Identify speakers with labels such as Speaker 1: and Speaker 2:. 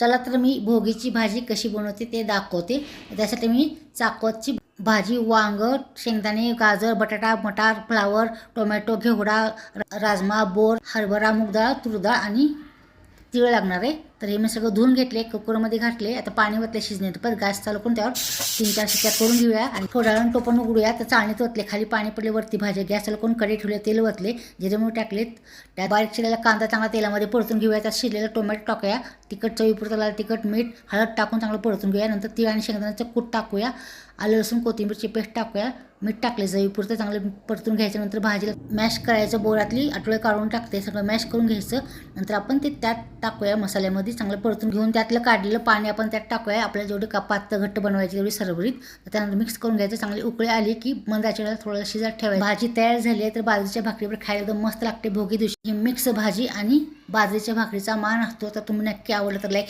Speaker 1: चला तर मी भोगीची भाजी कशी बनवते ते दाखवते. त्यासाठी मी चाकवतची भाजी वांग शेंगदाणे गाजर बटाटा मटार फ्लावर टोमॅटो घेवडा राजमा बोर हरभरा मूग डाळ तूर डाळ आणि तिळ लागणार आहे. तर हे मी सगळं धुवून घेतले कुकरमध्ये घातले. आता पाणी वतले शिजण्यात पण गॅस चालू करून त्यावर तीन चार शिट्या करून घेऊया. आणि थोडा वेळ टोपण उघडूया. तर चाळणीत वतले खाली पाणी पडले वरती भाज्या. गॅस चालू करून कडे ठेवले तेल वतले जे म्हणून टाकलेत. त्या बारीक शिलेला कांदा चांगला तेलामध्ये परतून घेऊया. त्यात शिरलेला टोमॅटो टाकूया. तिखट चवीपुरतं लाल तिखट मीठ हळद टाकून चांगलं परतून घेऊया. नंतर तीळ आणि शेंगदाण्याचं कूट टाकूया. आलं लसूण कोथिंबीरची पेस्ट टाकूया. मीठ टाकले जवीपुरतं चांगलं परतून घ्यायचं. नंतर भाजीला मॅश करायचं बोरातली आठवडे काढून टाकते. सगळं मॅश करून घ्यायचं. नंतर आपण ते त्यात टाकूया मसाल्यामध्ये. चांगलं परतून घेऊन त्यातलं काढलेलं पाणी आपण त्यात टाकूया. आपल्याला जेवढी का पातळ घट्ट बनवायची तेवढी सरबरीत त्यानंतर मिक्स करून घ्यायचं. चांगली उकळी आली की मंदाच्या वेळेला थोडं शिजत ठेवायचं. भाजी तयार झाली आहे तर बाजरीच्या भाकरीवर खायला एकदम मस्त लागते. भोगी दिवशी. ही मिक्स भाजी आणि बाजरीच्या भाकरीचा मान असतो. तर तुम्ही नक्की आवडलं तर लाईक